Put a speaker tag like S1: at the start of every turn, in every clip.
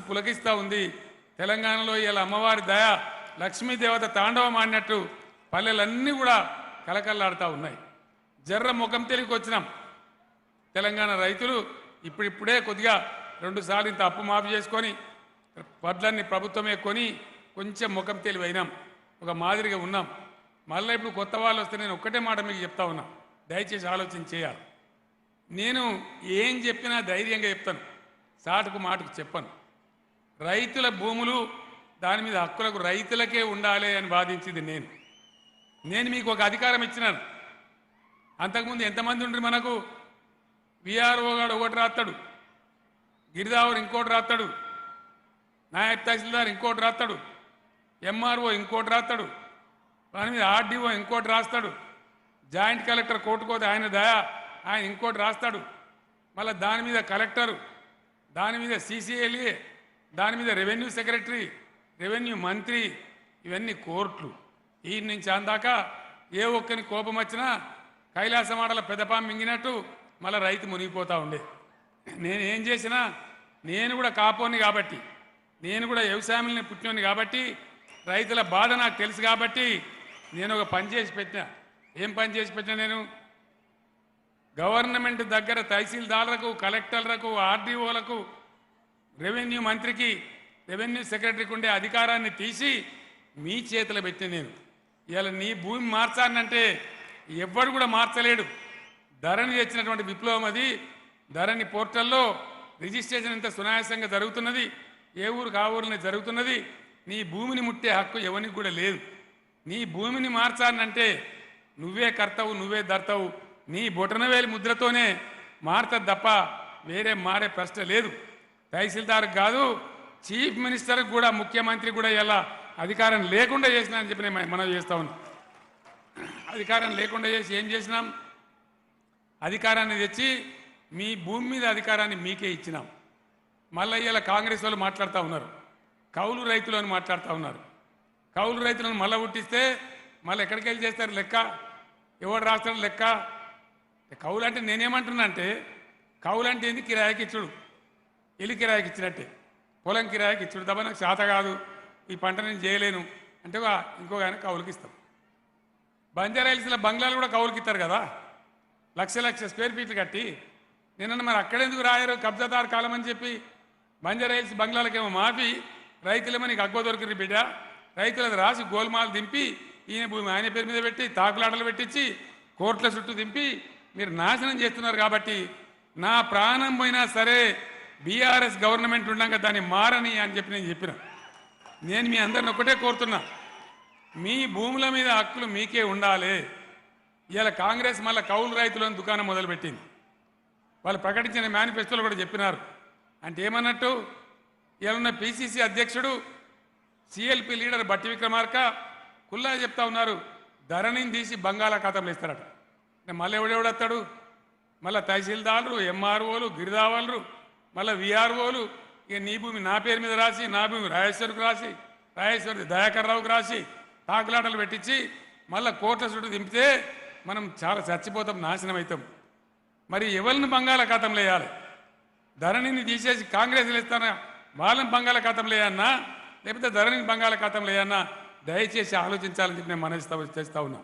S1: పులకిస్తూ ఉంది. తెలంగాణలో ఇలా అమ్మవారి దయ లక్ష్మీదేవత తాండవం ఆడినట్టు పల్లెలన్నీ కూడా కలకల్లాడుతూ ఉన్నాయి. జర్ర ముఖం తెలికి వచ్చినాం. తెలంగాణ రైతులు ఇప్పుడిప్పుడే కొద్దిగా రెండు సార్లు ఇంత అప్పు మాఫీ చేసుకొని వడ్లన్నీ ప్రభుత్వమే కొని కొంచెం ముఖం తెలివైనాం. ఒక మాదిరిగా ఉన్నాం. మళ్ళీ ఇప్పుడు కొత్త వాళ్ళు వస్తే నేను ఒక్కటే మాట మీకు చెప్తా ఉన్నా. దయచేసి ఆలోచన చేయాలి. నేను ఏం చెప్పినా ధైర్యంగా చెప్తాను. సాటుకు మాటకు చెప్పను. రైతుల భూములు దాని మీద హక్కులకు రైతులకే ఉండాలి అని వాదించింది నేను. నేను మీకు ఒక అధికారం ఇచ్చినాను. అంతకుముందు ఎంతమంది ఉండ్రి మనకు? విఆర్ఓ గాడు ఒకటి రాస్తాడు గిరిదావర్ ఇంకోటి రాస్తాడు నాయబ్ తహసీల్దార్ ఇంకోటి రాస్తాడు ఎంఆర్ఓ ఇంకోటి రాస్తాడు దాని మీద ఆర్డీఓ ఇంకోటి రాస్తాడు. జాయింట్ కలెక్టర్ కోర్టుకోతే ఆయన దయా ఆయన ఇంకోటి రాస్తాడు. మళ్ళీ దాని మీద కలెక్టరు దాని మీద సీసీఎల్ఏ దాని మీద రెవెన్యూ సెక్రటరీ రెవెన్యూ మంత్రి ఇవన్నీ కోర్టులు. ఈ నుంచి అందాక ఏ ఒక్కని కోపం వచ్చినా కైలాసమాడల పెదపాం మింగినట్టు మళ్ళీ రైతు మునిగిపోతూ ఉండే. నేను ఏం చేసినా నేను కూడా కాపోని కాబట్టి నేను కూడా వ్యవసాయంలో పుట్టినోని కాబట్టి రైతుల బాధ నాకు తెలుసు కాబట్టి నేను ఒక పని చేసి పెట్టినా. ఏం పని చేసి పెట్టినా నేను? గవర్నమెంట్ దగ్గర తహసీల్దార్లకు కలెక్టర్లకు ఆర్డీఓలకు రెవెన్యూ మంత్రికి రెవెన్యూ సెక్రటరీకి ఉండే అధికారాన్ని తీసి మీ చేతిలో పెట్టి నేను. ఇవాళ నీ భూమి మార్చానంటే ఎవ్వడు కూడా మార్చలేడు. ధరని తెచ్చినటువంటి విప్లవం అది. ధరణి పోర్టల్లో రిజిస్ట్రేషన్ ఎంత సునాయాసంగా జరుగుతున్నది. ఏ ఊరు ఆ ఊరిని జరుగుతున్నది. నీ భూమిని ముట్టే హక్కు ఎవరికి కూడా లేదు. నీ భూమిని మార్చానంటే నువ్వే కర్తవు నువ్వే దర్తవు నీ బొటనవేలి ముద్రతోనే మారుతుంది తప్ప వేరే మారే ప్రశ్న లేదు. తహసీల్దార్ కాదు చీఫ్ మినిస్టర్ కూడా ముఖ్యమంత్రి కూడా ఇలా అధికారం లేకుండా చేసినా అని చెప్పి మనం చేస్తా ఉన్నాం. అధికారం లేకుండా చేసి ఏం చేసినాం? అధికారాన్ని తెచ్చి మీ భూమి మీద అధికారాన్ని మీకే ఇచ్చినాం. మళ్ళీ ఇలా కాంగ్రెస్ వాళ్ళు మాట్లాడుతూ ఉన్నారు. కౌలు రైతులు అని మాట్లాడుతూ ఉన్నారు. కౌలు రైతులను మళ్ళీ పుట్టిస్తే మళ్ళీ ఎక్కడికి వెళ్ళి చేస్తారు లెక్క? ఎవడు రాస్తాడు లెక్క? కౌలు అంటే నేనేమంటున్నా అంటే కౌలు అంటే ఏంది? కిరాయికి ఇచ్చుడు. ఇల్లు కిరాయికి ఇచ్చినట్టే. పొలం కిరాయికి ఇచ్చుడు తప్ప నాకు శాత కాదు. ఈ పంట నేను చేయలేను. అంటే ఇంకో ఆయన కౌలుకి ఇస్తాం. బంజారా బంగ్లాలు కూడా కౌలుకి ఇస్తారు కదా. లక్ష లక్ష స్క్వేర్ ఫీట్లు కట్టి నిన్న మరి అక్కడెందుకు రాయరు? కబ్జాదారు కాలం అని చెప్పి బంజారా బంగ్లాలకేమో మాఫీ. రైతులేమో నీకు అగ్గో దొరికింది బిడ్డ. రైతులది రాసి గోల్మాలు దింపి ఈయన భూమి ఆయన పేరు మీద పెట్టి తాకులాటలు పెట్టించి కోర్టుల చుట్టూ దింపి మీరు నాశనం చేస్తున్నారు కాబట్టి నా ప్రాణం పోయినా సరే బీఆర్ఎస్ గవర్నమెంట్ ఉండగా దాన్ని మారని అని చెప్పి నేను చెప్పిన. నేను మీ అందరిని ఒకటే కోరుతున్నా. మీ భూముల మీద హక్కులు మీకే ఉండాలి. ఇవాళ కాంగ్రెస్ మళ్ళీ కౌలు రైతులను దుకాణం మొదలుపెట్టింది. వాళ్ళు ప్రకటించిన మేనిఫెస్టోలో కూడా చెప్పినారు. అంటే ఏమన్నట్టు ఇవాళ పిసిసి అధ్యక్షుడు సిఎల్పి లీడర్ బట్టి విక్రమార్క కుల్లా చెప్తా ఉన్నారు ధరణిని తీసి బంగాళాఖాతంలో ఇస్తారట. మళ్ళీ ఎవడెవడొస్తాడు? మళ్ళీ తహసీల్దారులు ఎంఆర్ఓలు గిరిదావాళ్ళు మళ్ళీ విఆర్ఓలు ఇక నీ భూమి నా పేరు మీద రాసి నా భూమి రాజేశ్వరికి రాసి రాజేశ్వరి దయాకర్ రావుకి రాసి తాకులాటలు పెట్టించి మళ్ళీ కోట్ల చుట్టూ దింపితే మనం చాలా చచ్చిపోతాం నాశనం అవుతాం మరి ఎవరిని బంగాళాఖాతంలో వేయాలి? ధరణిని తీసేసి కాంగ్రెస్లు ఇస్తానా వాళ్ళని బంగాళాఖాతంలో వేయన్నా లేకపోతే ధరణిని బంగాళాఖాతంలో వేయన్నా దయచేసి ఆలోచించాలని చెప్పి నేను మనస్తా చేస్తా ఉన్నా.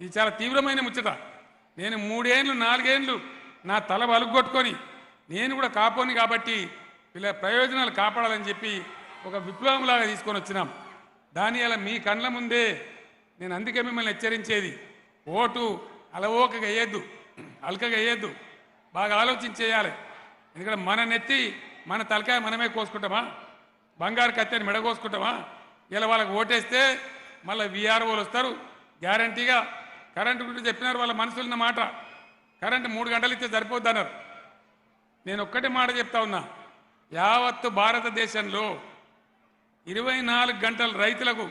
S1: ఇది చాలా తీవ్రమైన ముచ్చట. నేను మూడేళ్ళు నాలుగేళ్ళు నా తల వలుగొట్టుకొని నేను కూడా కాపోని కాబట్టి వీళ్ళ ప్రయోజనాలు కాపాడాలని చెప్పి ఒక విప్లవంలాగా తీసుకొని వచ్చినాం. దాని అలా మీ కళ్ళ ముందే నేను అందుకే మిమ్మల్ని హెచ్చరించేది. ఓటు అలవోకగా వేయద్దు అలకగా వేయద్దు. బాగా ఆలోచించేయాలి. ఎందుకంటే మన నెత్తి మన తలకాయ మనమే కోసుకుంటామా? బంగారు కత్తిని మెడ కోసుకుంటామా? ఇలా వాళ్ళకి ఓటేస్తే మళ్ళీ విఆర్ఓలు వస్తారు. గ్యారంటీగా కరెంటు గురించి చెప్పినారు వాళ్ళ మనసులున్న మాట. కరెంటు మూడు గంటలు ఇస్తే సరిపోద్ది అన్నారు నేను ఒక్కటి మాట చెప్తా ఉన్నా. యావత్తు భారతదేశంలో ఇరవై నాలుగు గంటలు రైతులకు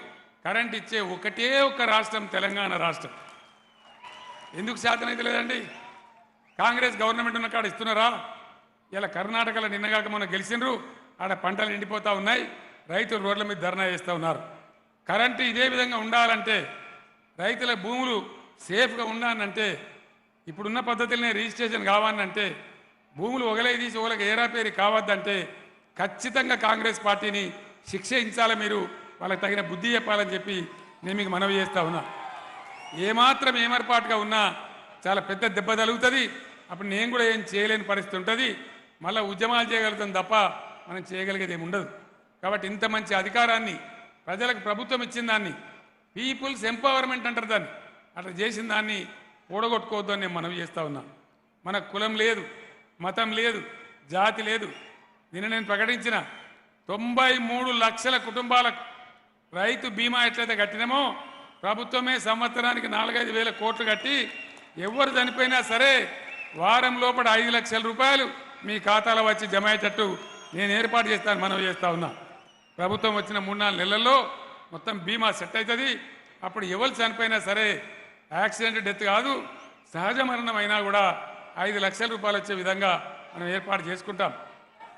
S1: కరెంట్ ఇచ్చే ఒకటే ఒక్క రాష్ట్రం తెలంగాణ రాష్ట్రం. ఎందుకు శాతం అయితే లేదండి? కాంగ్రెస్ గవర్నమెంట్ ఉన్న కాడ ఇస్తున్నారా? ఇలా కర్ణాటకలో నిన్నగాక మొన్న గెలిచిండ్రు. ఆడ పంటలు ఎండిపోతూ ఉన్నాయి. రైతులు రోడ్ల మీద ధర్నా చేస్తూ ఉన్నారు. కరెంటు ఇదే విధంగా ఉండాలంటే రైతుల భూములు సేఫ్గా ఉండాలంటే ఇప్పుడున్న పద్ధతిలోనే రిజిస్ట్రేషన్ కావాలంటే భూములు ఒకలే తీసి ఒకరికి ఏరాపేరి కావద్దంటే ఖచ్చితంగా కాంగ్రెస్ పార్టీని శిక్షించాలి మీరు వాళ్ళకి తగిన బుద్ధి చెప్పాలని చెప్పి నేను మీకు మనవి చేస్తా ఉన్నా. ఏమాత్రం ఏమర్పాటుగా ఉన్నా చాలా పెద్ద దెబ్బ తగులుతుంది. అప్పుడు నేను కూడా ఏం చేయలేని పరిస్థితి ఉంటుంది. మళ్ళీ ఉద్యమాలు చేయగలుగుతాం తప్ప మనం చేయగలిగేది ఏమి ఉండదు. కాబట్టి ఇంత మంచి అధికారాన్ని ప్రజలకు ప్రభుత్వం ఇచ్చిన దాన్ని పీపుల్స్ ఎంపవర్మెంట్ అంటారు దాన్ని అట్లా చేసిన దాన్ని ఓడగొట్టుకోవద్దు అని నేను మనవి చేస్తా ఉన్నా. మనకు కులం లేదు. మతం లేదు జాతి లేదు. నిన్న నేను ప్రకటించిన తొంభై మూడు లక్షల కుటుంబాలకు రైతు బీమా ఎట్లయితే కట్టినామో ప్రభుత్వమే సంవత్సరానికి నాలుగైదు వేల కోట్లు కట్టి ఎవరు చనిపోయినా సరే వారం లోపల ఐదు లక్షల రూపాయలు మీ ఖాతాలో వచ్చి జమ అయ్యేటట్టు నేను ఏర్పాటు చేస్తాను మనం చేస్తా ఉన్నా. ప్రభుత్వం వచ్చిన మూడు నాలుగు నెలల్లో మొత్తం బీమా సెట్ అవుతుంది. అప్పుడు ఎవరు చనిపోయినా సరే యాక్సిడెంట్ డెత్ కాదు సహజ మరణం అయినా కూడా ఐదు లక్షల రూపాయలు వచ్చే విధంగా మనం ఏర్పాటు చేసుకుంటాం.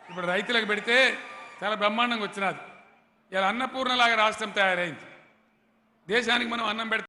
S1: ఇప్పుడు రైతులకు పెడితే చాలా బ్రహ్మాండంగా వచ్చినది. ఇలా అన్నపూర్ణలాగా రాష్ట్రం తయారైంది. దేశానికి మనం అన్నం పెడితే.